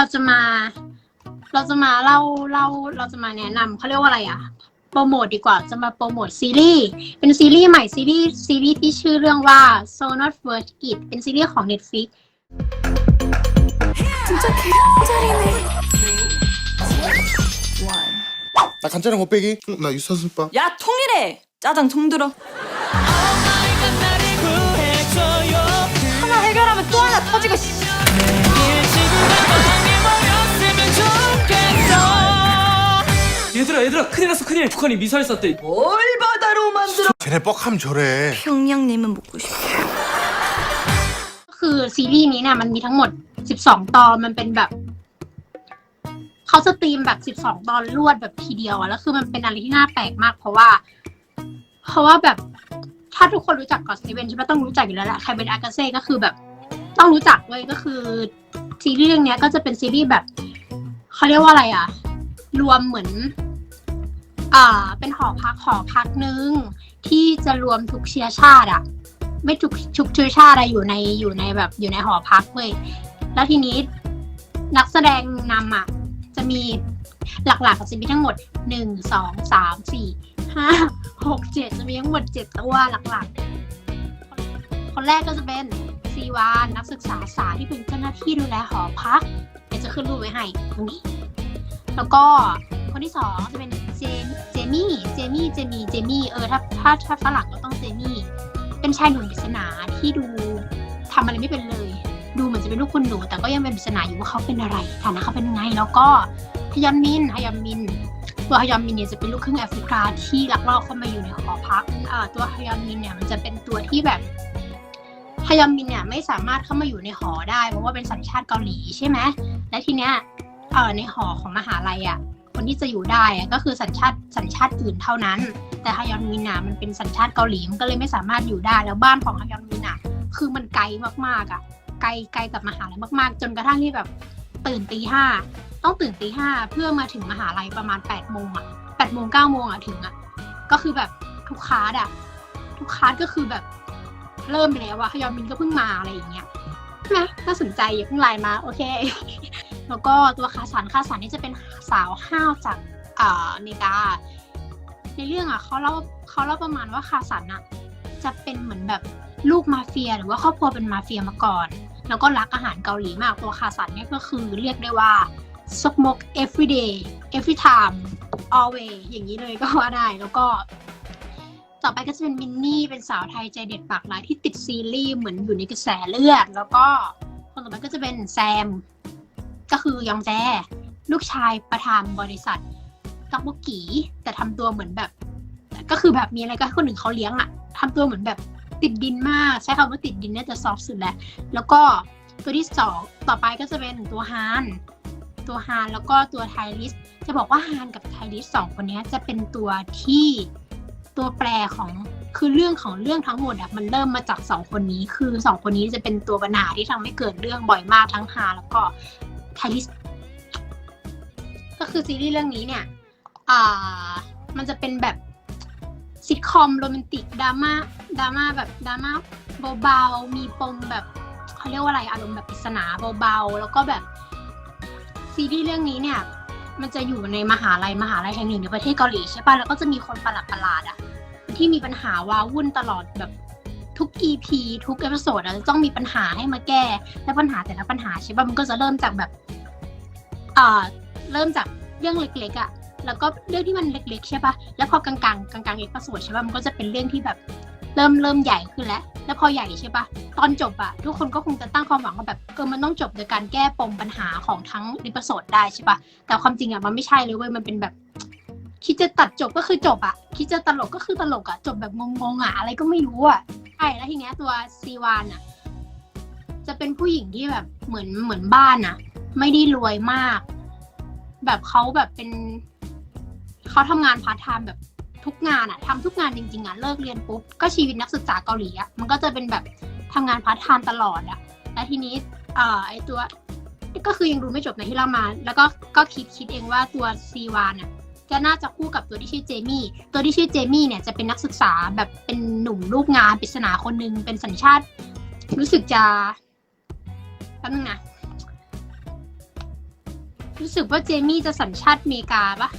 เราจะมา เราจะมาเล่าเล่าเราจะมาแนะนำเขาเรียกว่าอะไรอะโปรโมทดีกว่าจะมาโปรโมทซีรีส์เป็นซีรีส์ใหม่ซีรีส์ซีรีส์ที่ชื่อเรื่องว่า So Not Worth It เป็นซีรีส์ของ Netflix 진짜 개짜리네. 나 간짜장 못 빼기. 응, 나 유산슬빠. 야 통일해. 짜장 통들어. 얘들아 얘들아 큰일 났어 큰일 북한이 미사일 쐈대 뭘 바다로 만들어? 쟤네 뻑하면 저래. 평양냉면 먹고 싶어. คือซีรีส์นี้เนี่ยมันมีทั้งหมด 12 ตอน มันเป็นแบบ เขาสตรีมแบบ 12 ตอนรวดแบบทีเดียวอะแล้วคือมันเป็นอะไรที่น่าแปลกมาก เพราะว่า เพราะว่าแบบ ถ้าทุกคนรู้จักกอสติเวนใช่ไหมต้องรู้จักอยู่แล้วแหละ ใครเป็นอากาเซ่ก็คือแบบ ต้องรู้จักเว้ยก็คือ ซีรีส์เรื่องเนี้ยก็จะเป็นซีรีส์แบบ เขาเรียกว่าอะไรอะรวมเหมือน อ่า เป็นหอพักหอพักหนึ่งที่จะรวมทุกเชื้อชาติอะไม่ทุกทุกเชื้อชาติอะอยู่ในอยู่ในแบบอยู่ในหอพักเว้ยแล้วทีนี้นักแสดงนำอะจะมีหลักๆกับจะมีทั้งหมดหนึ่งสองสามสี่ห้าหกเจ็ดจะมีทั้งหมดเจ็ดตัวหลักๆ คนแรกก็จะเป็นซีวานนักศึกษาสาวที่เป็นเจ้าหน้าที่ดูแลหอพักเดี๋ยวจะขึ้นรูปไว้ให้ตรงนี้ แล้วก็คนที่สองจะเป็น มี่ เจมี่ เจมี่ เจมี่ เออ ถ้า ถ้า ถ้าฝรั่งก็ต้องเจมี่ เป็นชายหนุ่มปริศนาที่ดูทำอะไรไม่เป็นเลย ดูเหมือนจะเป็นลูกคุณหนู แต่ก็ยังเป็นปริศนาอยู่ว่าเขาเป็นอะไร ฐานะเขาเป็นไง แล้วก็ฮยอนมิน ฮยอนมิน ตัวฮยอนมินเนี่ยจะเป็นลูกครึ่งแอฟริกาที่ลักลอบเข้ามาอยู่ในหอพักเอ่อตัวฮยอนมินเนี่ยมันจะเป็นตัวที่แบบฮยอนมินเนี่ยไม่สามารถเข้ามาอยู่ในหอได้ เพราะว่าเป็นสัญชาติเกาหลีใช่ไหม และทีเนี้ยเอ่อในหอของมหาลัยอะ คนที่จะอยู่ได้อะก็คือสัญชาติสัญชาติอื่นเท่านั้น แต่ฮยอนมินอะมันเป็นสัญชาติเกาหลีมันก็เลยไม่สามารถอยู่ได้แล้วบ้านของฮยอนมินอะคือมันไกลมากๆอะไกลไกลกับมหาลัยมากๆ จนกระทั่งที่แบบตื่นตีห้าต้องตื่นตีห้าเพื่อมาถึงมหาลัยประมาณแปดโมงอะแปดโมงเก้าโมงอะถึงอะก็คือแบบทุกคลาสอะทุกคลาสก็คือแบบเริ่มไปแล้วอะฮยอนมินก็เพิ่งมาอะไรอย่างเงี้ยใช่ไหมถ้าสนใจอย่าเพิ่งไลน์มาโอเค แล้วก็ตัวคาสันคาสันนี่จะเป็นสาวห้าวจากอ่อเมริกา ในเรื่องอะเขาเล่าเขาเล่าประมาณว่าคาสันอะจะเป็นเหมือนแบบลูกมาเฟีย หรือว่าครอบครัวเป็นมาเฟียมาก่อน แล้วก็รักอาหารเกาหลีมากตัวคาสันเนี่ยก็คือเรียกได้ว่าซกมก every day every time always อย่างนี้เลยก็ว่าได้แล้วก็ต่อไปก็จะเป็นมินนี่เป็นสาวไทยใจเด็ดปากร้ายที่ติดซีรีส์เหมือนอยู่ในกระแสเลือด แล้วก็คนต่อไปก็จะเป็นแซม ก็คือยองแจ ลูกชายประธานบริษัทตักบุกกีแต่ทำตัวเหมือนแบบ ก็คือแบบมีอะไรก็ให้คนอื่นเขาเลี้ยงอะทำตัวเหมือนแบบติดดินมาก ใช้คำว่าติดดินน่าจะซอฟสุดแล้ว แล้วก็ตัวที่สองต่อไปก็จะเป็นตัวฮานตัวฮานแล้วก็ตัวไทลิส จะบอกว่าฮานกับไทลิสสองคนนี้จะเป็นตัวที่ตัวแปรของคือเรื่องของเรื่องทั้งหมดอะมันเริ่มมาจากสองคนนี้ คือสองคนนี้จะเป็นตัวปัญหาที่ทำให้เกิดเรื่องบ่อยมากทั้งฮานแล้วก็ ไทลิสก็คือซีรีส์เรื่องนี้เนี่ย อ่า มันจะเป็นแบบซิทคอมโรแมนติกดราม่าดราม่าแบบดราม่าเบาๆ มีปมแบบเขาเรียกว่าอะไรอารมณ์แบบปริศนาเบาๆ แล้วก็แบบซีรีส์เรื่องนี้เนี่ย มันจะอยู่ในมหาลัยมหาลัยแห่งหนึ่งในประเทศเกาหลีใช่ป่ะ แล้วก็จะมีคนประหลาดประหลาดๆอะที่มีปัญหาวาวุ่นตลอดแบบ ทุก EP ทุกเอพิโซดอะจะต้องมีปัญหาให้มาแก้ และปัญหาแต่ละปัญหาใช่ป่ะมันก็จะเริ่มจากแบบอ่าเริ่มจากเรื่องเล็กๆอะแล้วก็เรื่องที่มันเล็กๆใช่ป่ะแล้วพอกลางๆกลางๆเอกประสวดใช่ป่ะมันก็จะเป็นเรื่องที่แบบเริ่มเริ่มใหญ่ขึ้นแล้ว แล้วพอใหญ่ใช่ปะตอนจบอะทุกคนก็คงจะตั้งความหวังว่าแบบเออมันต้องจบโดยการแก้ปมปัญหาของทั้งเอกประสวดได้ใช่ปะแต่ความจริงอะมันไม่ใช่เลยเว้ยมันเป็นแบบ คิดจะตัดจบก็คือจบอะคิดจะตลกก็คือตลกอะจบแบบงงๆอะอะไรก็ไม่รู้อะใช่แล้วทีเนี้ยตัวซีวานอะจะเป็นผู้หญิงที่แบบเหมือนเหมือนบ้านอะไม่ได้รวยมาก แบบเขาแบบเป็นเขาทำงานพาร์ทไทม์แบบทุกงานอะทำทุกงานจริงๆอะเลิกเรียนปุ๊บก็ชีวิตนักศึกษาเกาหลีอะมันก็จะเป็นแบบทำงานพาร์ทไทม์ตลอดอะและทีนี้เอ่อไอตัวก็คือยังดูไม่จบในที่เรามา แล้วก็ก็คิดคิดเองว่าตัวซีวานอะ จะน่าจะคู่กับตัวที่ชื่อเจมี่ตัวที่ชื่อเจมี่เนี่ยจะเป็นนักศึกษาแบบเป็นหนุ่มลูกงานปริศนาคนหนึ่งเป็นสัญชาติ รู้สึกจะแป๊บนึงนะรู้สึกว่าเจมี่จะสัญชาติอเมริกาปะ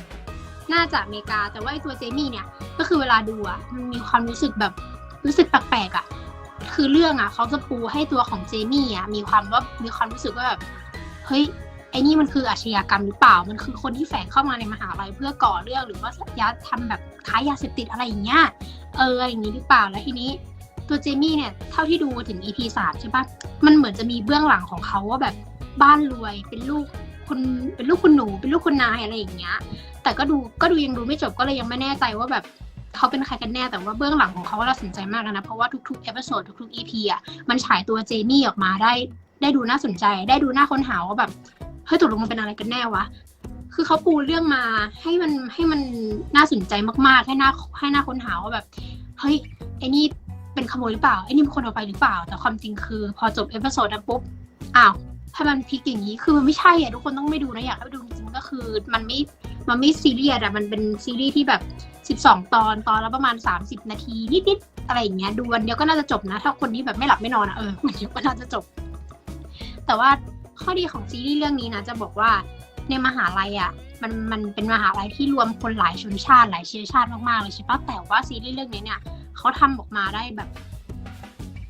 น่าจะอเมริกา แต่ว่าไอตัวเจมี่เนี่ย ก็คือเวลาดูอะมันมีความรู้สึกแบบรู้สึกแปลกๆอะคือเรื่องอะเขาจะปูให้ตัวของเจมี่อะมีความว่ามีความรู้สึกว่าแบบเฮ้ย ไอ้นี่มันคืออาชญากรรมหรือเปล่า มันคือคนที่แฝงเข้ามาในมหาลัยเพื่อก่อเรื่องหรือว่ายัดทำแบบค้ายาเสพติดอะไรอย่างเงี้ย เอออย่างนี้หรือเปล่า แล้วทีนี้ตัวเจมี่เนี่ยเท่าที่ดูถึง EP สามใช่ปะมันเหมือนจะมีเบื้องหลังของเขาว่าแบบบ้านรวยเป็นลูกคุณเป็นลูกคุณหนู เป็นลูกคุณนายอะไรอย่างเงี้ย แต่ก็ดูก็ดูยังดูไม่จบก็เลยยังไม่แน่ใจว่าแบบเขาเป็นใครกันแน่แต่ว่าเบื้องหลังของเขาเราสนใจมากนะ เพราะว่าทุกๆเอพิโซดทุกๆ EP อะมันฉายตัวเจมี่ออกมาได้ ได้ดูน่าสนใจ ได้ดูน่าค้นหาว่าแบบ ฮ้ยตกลงมันเป็นอะไรกันแน่วะคือเขาปูเรื่องมาให้มันให้มันน่าสนใจมากๆ ให้น่าให้น่าค้นหาว่าแบบเฮ้ยไอ้นี่เป็นขโมยหรือเปล่าไอ้นี่เป็นคนเอาไปหรือเปล่า แต่ความจริงคือ พอจบเอพิโซดนั้นปุ๊บอ้าวถ้ามันพลิกอย่างนี้คือมันไม่ใช่อะทุกคนต้องไม่ดูนะอยากให้ไปดูจริงๆก็คือมันไม่มันไม่ซีเรียสอะมันเป็นซีรีส์ที่แบบ 12 ตอนตอนละประมาณ 30 นาทีนิดๆอะไรอย่างเงี้ยดูวันเดียวก็น่าจะจบนะ ถ้าคนที่แบบไม่หลับไม่นอนอะเออวันเดียวก็น่าจะจบ แต่ว่า ข้อดีของซีรีส์เรื่องนี้นะจะบอกว่าในมหาลัยอะมันมันเป็นมหาลัยที่รวมคนหลายชนชาติหลายเชื้อชาติมากๆเลยใช่ปะแต่ว่าซีรีส์เรื่องนี้เนี่ยเขาทำออกมาได้แบบ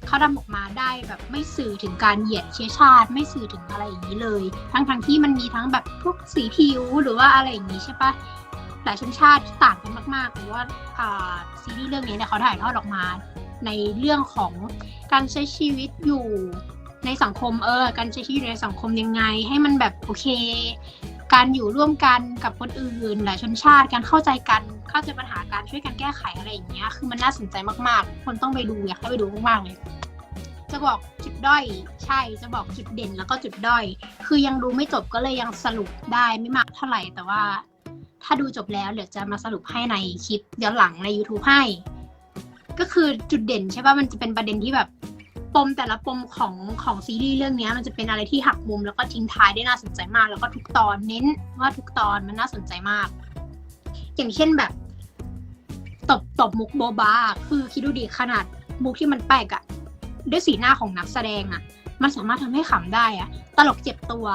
เขาทำออกมาได้แบบไม่สื่อถึงการเหยียดเชื้อชาติ ไม่สื่อถึงอะไรอย่างนี้เลย ทั้งทั้งที่มันมีทั้งแบบพวกสีผิวหรือว่าอะไรอย่างนี้ใช่ปะหลายชนชาติที่ต่างกันมากๆแต่ว่าซีรีส์เรื่องนี้เนี่ยเขาถ่ายทอดออกมา ในเรื่องของการใช้ชีวิตอยู่ ในสังคมเออการใช้ชีวิตในสังคมยังไง ให้มันแบบโอเค การอยู่ร่วมกันกับคนอื่นหลายชนชาติการเข้าใจกันเข้าใจปัญหาการช่วยกันแก้ไขอะไรอย่างเงี้ยคือมันน่าสนใจมากๆ คนต้องไปดูอยากให้ไปดูมากๆเลยจะบอกจุดด้อยใช่จะบอกจุดเด่นแล้วก็จุดด้อย คือยังดูไม่จบก็เลยยังสรุปได้ไม่มากเท่าไหร่แต่ว่า ถ้าดูจบแล้วเดี๋ยวจะมาสรุปให้ในคลิปเดี๋ยวหลังใน YouTube ให้ ก็คือจุดเด่นใช่ป่ะมันจะเป็นประเด็นที่แบบ ปมแต่ละปมของของซีรีส์เรื่องนี้มันจะเป็นอะไรที่หักมุมแล้วก็ทิ้งท้ายได้น่าสนใจมาก แล้วก็ทุกตอนเน้นว่าทุกตอนมันน่าสนใจมาก อย่างเช่นแบบ ตบตบมุกโบบาคือคิดดูดิขนาดมุกที่มันแปลกอะด้วยสีหน้าของนักแสดงอะมันสามารถทำให้ขำได้อะตลกเจ็บตัว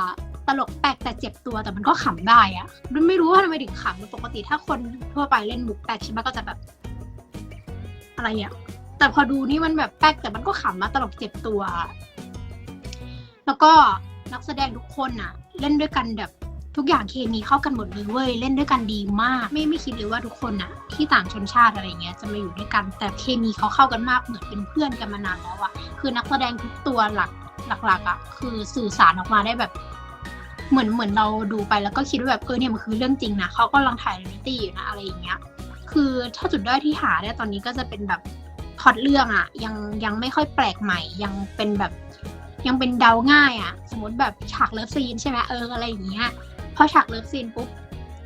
ตลกแปลกแต่เจ็บตัวแต่มันก็ขำได้อะมันไม่รู้ว่าทำไมถึงขำปกติถ้าคนทั่วไปเล่นมุกแปลกใช่ไหมก็จะแบบ อะไรอะ แต่พอดูนี่มันแบบแปลกแต่มันก็ขำนะตลกเจ็บตัว แล้วก็นักแสดงทุกคนอะเล่นด้วยกันแบบทุกอย่างเคมีเข้ากันหมดเลยเว้ยเล่นด้วยกันดีมาก ไม่ไม่คิดเลยว่าทุกคนอะที่ต่างชนชาติอะไรเงี้ยจะมาอยู่ด้วยกัน แต่เคมีเขาเข้ากันมากเหมือนเป็นเพื่อนกันมานานแล้วอะคือนักแสดงทุกตัวหลักหลักๆอะคือสื่อสารออกมาได้แบบเหมือนเหมือนเราดูไปแล้วก็คิดว่าแบบเออเนี่ยมันคือเรื่องจริงนะเขากำลังถ่ายเรียลิตี้อยู่นะอะไรอย่างเงี้ย คือถ้าจุดด้อยที่หาได้ตอนนี้ก็จะเป็นแบบ ล็อตเรื่องอะยังยังไม่ค่อยแปลกใหม่ ยังเป็นแบบ ยังเป็นเดาง่ายอะสมมติแบบฉากเลิฟซีนใช่ไหมเอออะไรอย่างเงี้ยพอฉากเลิฟซีนปุ๊บ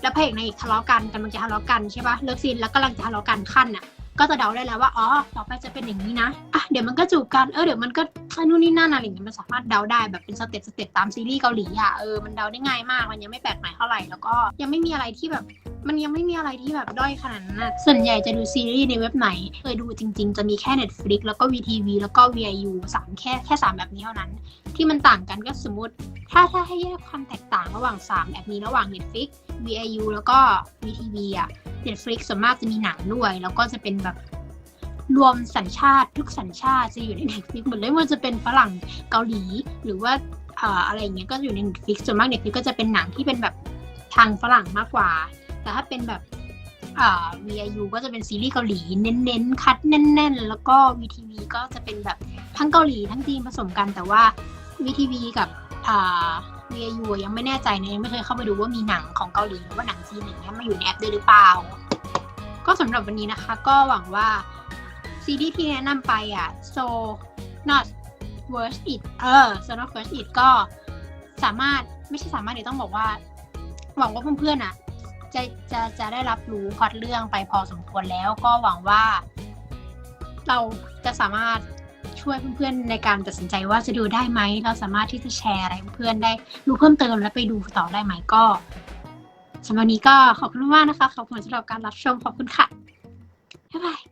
แล้วพระเอกนางเอกทะเลาะกันกำลังจะทะเลาะกันใช่ปะเลิฟซีนแล้วกำลังจะทะเลาะกันขั้นอะก็จะเดาได้แล้วว่าอ๋อต่อไปจะเป็นอย่างนี้นะอะเดี๋ยวมันก็จูบกันเออเดี๋ยวมันก็นู่นนี่นั่นอะไรอย่างเงี้ยมันสามารถเดาได้แบบเป็นสเต็ปสเต็ปตามซีรีส์เกาหลีอะเออมันเดาได้ง่ายมากมันยังไม่แปลกใหม่เท่าไหร่แล้วก็ยังไม่มีอะไรที่แบบ มันยังไม่มีอะไรที่แบบด้อยขนาดนั้นนะส่วนใหญ่จะดูซีรีส์ในเว็บไหน เคยดูจริง ๆ จะมีแค่ Netflix แล้วก็ VTV แล้วก็ VIU สามแค่แค่สามแบบนี้เท่านั้น ที่มันต่างกันก็สมมติ ถ้าถ้าให้แยกความแตกต่างระหว่าง 3แบบนี้ระหว่าง Netflix VIU แล้วก็ VTV อะ Netflix ส่วนมากจะมีหนังด้วย แล้วก็จะเป็นแบบรวมสัญชาติทุกสัญชาติจะอยู่ใน Netflix หมดเลยม่ว่าจะเป็นฝรั่งเกาหลี หรือว่าอ่าอะไรอย่างเงี้ยก็อยู่ใน Netflix ส่วนมาก Netflix ก็จะเป็นหนังที่เป็นแบบทางฝรั่งมากกว่า แต่ถ้าเป็นแบบอ่า VIU ก็จะเป็นซีรีส์เกาหลี เน้นๆ คัดแน่น ๆ แล้วก็ VTV ก็จะเป็นแบบทั้งเกาหลีทั้งจีนผสมกันแต่ว่า VTV กับอ่า VIU ยังไม่แน่ใจนะยังไม่เคยเข้าไปดูว่ามีหนังของเกาหลีหรือว่าหนังจีนอย่างเงี้ยมาอยู่ในแอปด้วยหรือเปล่า ก็สำหรับวันนี้นะคะ ก็หวังว่าซีรีส์ที่แนะนำไปอะ so not worth it เออ so not worth it ก็สามารถไม่ใช่สามารถเดี๋ยวต้องบอกว่า หวังว่าเพื่อนๆอะ จะจะจะได้รับรู้พล็อดเรื่องไปพอสมควรแล้วก็หวังว่า เราจะสามารถช่วยเพื่อนๆในการตัดสินใจว่าจะดูได้ไหม เราสามารถที่จะแชร์อะไรเพื่อนได้รู้เพิ่มเติมและไปดูต่อได้ไหมก็สำหรับวันนี้ก็ขอบคุณมากนะคะ ขอบคุณสำหรับการรับชมขอบคุณค่ะบ๊ายบาย